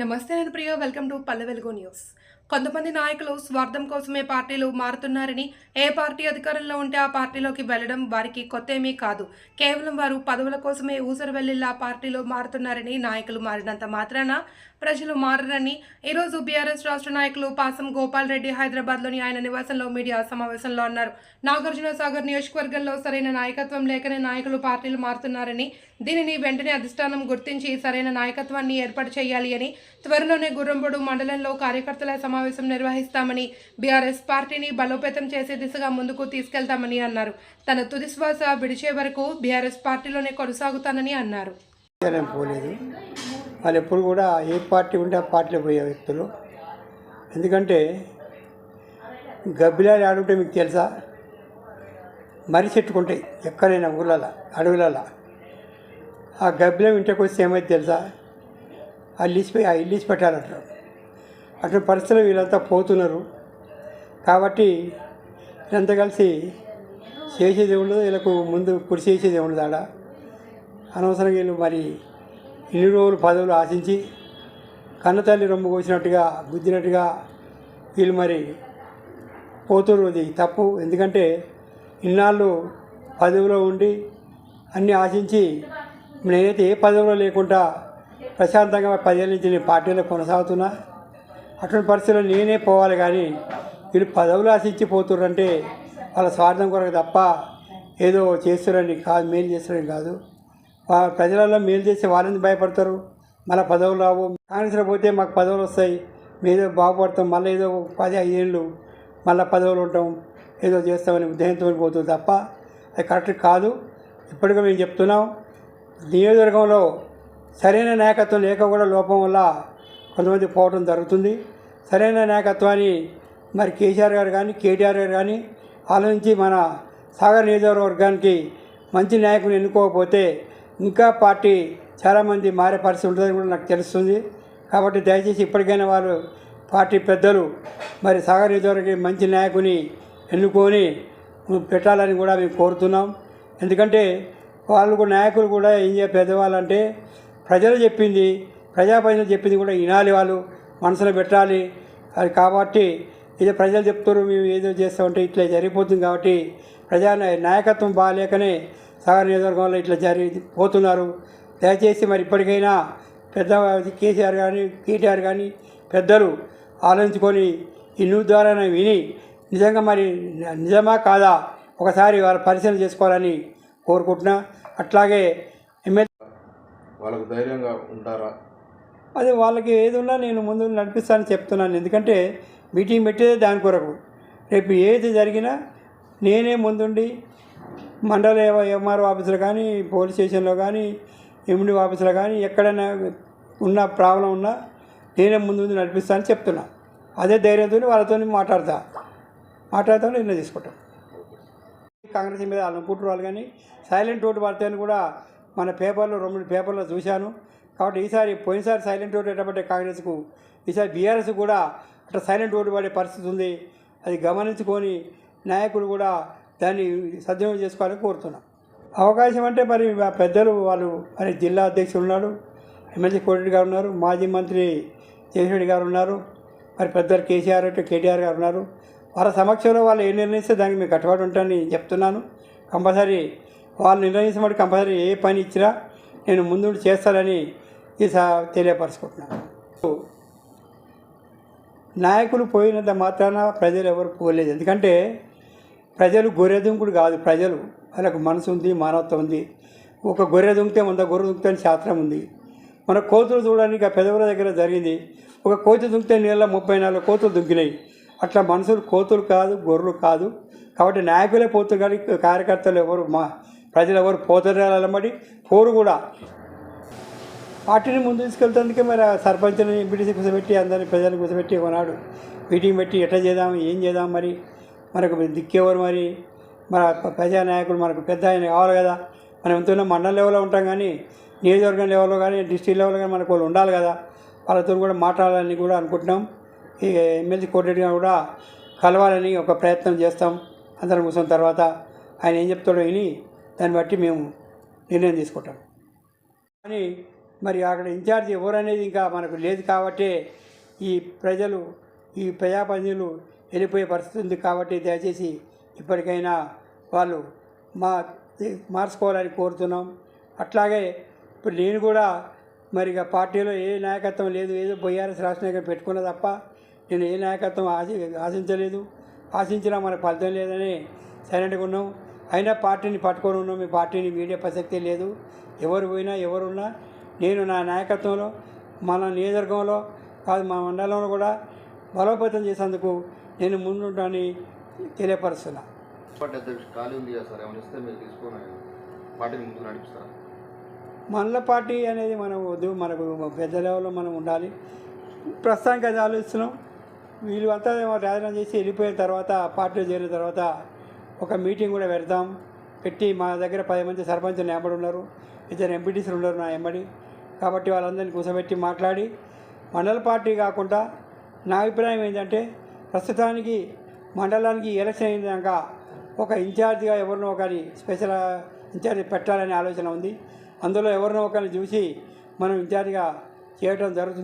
నమస్తే నేను ప్రియ welcome to Palle Velugu news. కొంతమంది నాయకులు స్వార్థం కోసమే పార్టీలు మారుతున్నారని ఏ పార్టీ అధికారంలో ఉంటే ఆ పార్టీలోకి వెళ్ళడం వారికి కొత్త ఏమీ కాదు. కేవలం వారు పదవుల కోసమే ఊసరు వెళ్ళిలా పార్టీలో మారుతున్నారని నాయకులు మారినంత మాత్రాన ప్రజలు మారరని ఈరోజు బీఆర్ఎస్ రాష్ట్ర నాయకులు పాసం గోపాల్ రెడ్డి హైదరాబాద్లోని ఆయన నివాసంలో మీడియా సమావేశంలో అన్నారు. నాగార్జున సాగర్ నియోజకవర్గంలో సరైన నాయకత్వం లేకనే నాయకులు పార్టీలు మారుతున్నారని దీనిని వెంటనే అధిష్టానం గుర్తించి సరైన నాయకత్వాన్ని ఏర్పాటు చేయాలి అని త్వరలోనే గుర్రంబొడు మండలంలో కార్యకర్తల సమావేశం నిర్వహిస్తామని బీఆర్ఎస్ పార్టీని బలోపేతం చేసే దిశగా ముందుకు తీసుకెళ్తామని అన్నారు. తన తుది శ్వాస విడిచే వరకు బీఆర్ఎస్ పార్టీలోనే కొనసాగుతానని అన్నారు. పోలేదు. వాళ్ళు ఎప్పుడు కూడా ఏ పార్టీ ఉంటే ఆ పార్టీలో పోయే వ్యక్తులు. ఎందుకంటే గబ్బిలాలు ఆడుంటే మీకు తెలుసా? మరి చెట్టుకుంటాయి ఎక్కడైనా ఊళ్ళలో అడవులలో. ఆ గబ్బిలం ఇంటికి వస్తే ఏమైతే తెలుసా? ఆ ఇల్లిసిపోయి ఆ ఇల్లిసి పెట్టాలంటారు అటువంటి పరిస్థితులు వీళ్ళంతా పోతున్నారు. కాబట్టి వీళ్ళంతా కలిసి చేసేది ఉండదు వీళ్ళకు ముందు కృషి చేసేది ఉండదు ఆడ. అనవసరంగా వీళ్ళు మరి ఇన్ని రోజులు పదవులు ఆశించి కన్నతల్లి రొమ్ము కోసినట్టుగా గుద్దినట్టుగా వీళ్ళు మరి పోతురు అది తప్పు. ఎందుకంటే ఇన్నాళ్ళు పదవిలో ఉండి అన్నీ ఆశించి నేనైతే ఏ పదవిలో లేకుండా ప్రశాంతంగా పదేళ్ళ నుంచి నేను పార్టీలో కొనసాగుతున్నా. అటువంటి పరిస్థితుల్లో నేనే పోవాలి కానీ వీళ్ళు పదవులు ఆశించి పోతుర్రంటే వాళ్ళ స్వార్థం కొరకు తప్ప ఏదో చేస్తారని కాదు మేలు చేస్తారని కాదు. ప్రజలలో మేలు చేసి వాళ్ళని భయపడతారు? మళ్ళీ పదవులు రావు. కాంగ్రెస్లో పోతే మాకు పదవులు వస్తాయి. మేదో బాగుపడతాం. మళ్ళీ ఏదో పది ఐదేళ్ళు మళ్ళీ పదవులు ఉంటాం. ఏదో చేస్తామని ఉద్దేశంతో పోతుంది తప్ప అది కరెక్ట్ కాదు. ఇప్పటికీ మేము చెప్తున్నాం. నియోజకవర్గంలో సరైన నాయకత్వం లేక కూడా లోపం వల్ల కొంతమంది పోవడం జరుగుతుంది. సరైన నాయకత్వాన్ని మరి కేసీఆర్ గారు కానీ కేటీఆర్ గారు కానీ ఆలోచించి మన సాగర్ నియోజకవర్గానికి మంచి నాయకుని ఎన్నుకోకపోతే ఇంకా పార్టీ చాలామంది మారే పరిస్థితి ఉంటుందని కూడా నాకు తెలుస్తుంది. కాబట్టి దయచేసి ఇప్పటికైనా వారు పార్టీ పెద్దలు మరి సాగర్ నియోజకవర్గం మంచి నాయకుని ఎన్నుకొని పెట్టాలని కూడా మేము కోరుతున్నాం. ఎందుకంటే వాళ్ళు నాయకులు కూడా ఏం చేయ పెద్దవాళ్ళంటే ప్రజలు చెప్పింది ప్రజాప్రతినిధులు చెప్పింది కూడా వినాలి వాళ్ళు మనసులో పెట్టాలి. అది కాబట్టి ఏదో ప్రజలు చెప్తారు మేము ఏదో చేస్తామంటే ఇట్లా జరిగిపోతుంది కాబట్టి ప్రజా నాయకత్వం బాగాలేకనే సాగర్ నియోజకవర్గంలో ఇట్లా జరిగి పోతున్నారు దయచేసి మరి ఇప్పటికైనా పెద్ద కేసీఆర్ కానీ కేటీఆర్ కానీ పెద్దలు ఆలోచించుకొని ఈ న్యూస్ ద్వారా విని నిజంగా మరి నిజమా కాదా ఒకసారి వాళ్ళ పరిశీలన చేసుకోవాలని కోరుకుంటున్నా. అట్లాగే ఎమ్మెల్యే వాళ్ళకు ధైర్యంగా ఉంటారా? అదే వాళ్ళకి ఏది ఉన్నా నేను ముందు నడిపిస్తానని చెప్తున్నాను. ఎందుకంటే మీటింగ్ పెట్టేదే దాని కొరకు. రేపు ఏది జరిగినా నేనే ముందుండి మండల ఎంఆర్ఓ ఆఫీసులో కానీ పోలీస్ స్టేషన్లో కానీ ఎండి ఆఫీసులో కానీ ఎక్కడైనా ఉన్న ప్రాబ్లం ఉన్నా నేనే ముందు నడిపిస్తానని చెప్తున్నా. అదే ధైర్యంతో వాళ్ళతో మాట్లాడతా. మాట్లాడతాను నిర్ణయం తీసుకుంటాం కాంగ్రెస్ మీద వాళ్ళు అనుకుంటున్నారు వాళ్ళు కానీ సైలెంట్ ఓటు పడతాయని కూడా మన పేపర్లో రెండు పేపర్లో చూశాను. కాబట్టి ఈసారి పోయినసారి సైలెంట్ ఓటు ఎట్టబట్టే కాంగ్రెస్కు ఈసారి బీఆర్ఎస్ కూడా అట్లా సైలెంట్ ఓటు పడే పరిస్థితి ఉంది. అది గమనించుకొని నాయకులు కూడా దాన్ని సద్వినియోగం చేసుకోవాలని కోరుతున్నాం. అవకాశం అంటే మరి పెద్దలు వాళ్ళు మరి జిల్లా అధ్యక్షులు ఉన్నాడు ఎమ్మెల్సీ కోటి గారు ఉన్నారు మాజీ మంత్రి జగన్రెడ్డి గారు ఉన్నారు మరి పెద్దలు కేసీఆర్ అంటే కేటీఆర్ గారు ఉన్నారు. వాళ్ళ సమక్షంలో వాళ్ళు ఏం నిర్ణయిస్తే దానికి మీకు కట్టుబడి ఉంటానని చెప్తున్నాను. కంపల్సరీ వాళ్ళు నిర్ణయించిన కంపల్సరీ ఏ పని ఇచ్చినా నేను ముందు చేస్తానని ఈ తెలియపరచుకుంటున్నాను. నాయకులు పోయినంత మాత్రాన ప్రజలు ఎవరు పోలేదు. ఎందుకంటే ప్రజలు గొర్రెదుంకుడు కాదు ప్రజలు. వాళ్ళకు మనసు ఉంది మానవత్వం ఉంది. ఒక గొర్రె దుంకితే వంద గొర్రె దుంకుతే అని శాస్త్రం ఉంది. మన కోతులు చూడడానికి ఆ పెదవుల దగ్గర జరిగింది. ఒక కోతి దుంకితే నీళ్ళ ముప్పై నాలుగు కోతులు దుంకినాయి. అట్లా మనుషులు కోతులు కాదు గొర్రెలు కాదు. కాబట్టి నాయకులే పోతులు కానీ కార్యకర్తలు ఎవరు మా ప్రజలు ఎవరు పోతున్నారు అలమడి పోరు కూడా. పార్టీని ముందు తీసుకెళ్తేందుకే మరి ఆ సర్పంచ్ని ఎంపీటీసీ కూర్చోబెట్టి అందరిని ప్రజలను కూర్చోబెట్టి ఒకనాడు మీటింగ్ పెట్టి ఎట్లా చేద్దాం ఏం చేద్దాం మరి? మనకు దిక్కేవారు మరి? మన ప్రజా నాయకుడు మనకు పెద్ద ఆయన కావాలి కదా. మనం ఎంతో మండల లెవెల్లో ఉంటాం కానీ నియోజకవర్గం లెవెల్లో కానీ డిస్టిక్ లెవెల్లో కానీ మనకు వాళ్ళు ఉండాలి కదా. వాళ్ళతో కూడా మాట్లాడాలని కూడా అనుకుంటున్నాం. ఈ ఎమ్మెల్సీ కోటిరెడ్డి కూడా కలవాలని ఒక ప్రయత్నం చేస్తాం. అందరం కూర్చున్న తర్వాత ఆయన ఏం చెప్తాడో విని దాన్ని బట్టి మేము నిర్ణయం తీసుకుంటాం. కానీ మరి అక్కడ ఇన్ఛార్జ్ ఎవరు అనేది ఇంకా మనకు లేదు కాబట్టి ఈ ప్రజలు ఈ ప్రజాప్రతినిధులు వెళ్ళిపోయే పరిస్థితి ఉంది కాబట్టి దయచేసి ఇప్పటికైనా వాళ్ళు మా మార్చుకోవాలని కోరుతున్నాం. అట్లాగే ఇప్పుడు నేను కూడా మరి ఇక పార్టీలో ఏ నాయకత్వం లేదు ఏదో బొయ్యారస్ రాష్ట్ర నాయకులు పెట్టుకున్న తప్ప నేను ఏ నాయకత్వం ఆశి ఆశించలేదు. ఆశించినా మనకు ఫలితం లేదని సైలెంట్గా ఉన్నాం. అయినా పార్టీని పట్టుకొని ఉన్నాం. మీ పార్టీని మీడియా ప్రసక్తే లేదు. ఎవరు పోయినా ఎవరున్నా నేను నా నాయకత్వంలో మన నియోజకవర్గంలో కాదు మా మండలంలో కూడా బలోపేతం చేసేందుకు నేను ముందుంటానని తెలియపరుస్తున్నా. మనల పార్టీ అనేది మనం వద్దు మనకు పెద్ద లెవెల్లో మనం ఉండాలి. ప్రస్తుతానికి అది ఆలోచిస్తున్నాం. వీళ్ళు అంతా రాజీనామా చేసి వెళ్ళిపోయిన తర్వాత పార్టీలో చేరిన తర్వాత ఒక మీటింగ్ కూడా పెడతాం. పెట్టి మా దగ్గర పది మంది సర్పంచులు ఎంబడి ఉన్నారు. ఇద్దరు ఎంపీటీసీలు ఉన్నారు నా ఎంబడి. కాబట్టి వాళ్ళందరినీ కూర్చోబెట్టి మాట్లాడి మండల పార్టీ కాకుండా నా అభిప్రాయం ఏంటంటే ప్రస్తుతానికి మండలానికి ఎలక్షన్ అయినాక ఒక ఇన్ఛార్జిగా ఎవరినో ఒకరి స్పెషల్ ఇన్ఛార్జ్ పెట్టాలనే ఆలోచన ఉంది. అందులో ఎవరినో ఒకరిని చూసి మనం ఇన్ఛార్జిగా చేయడం జరుగుతుంది.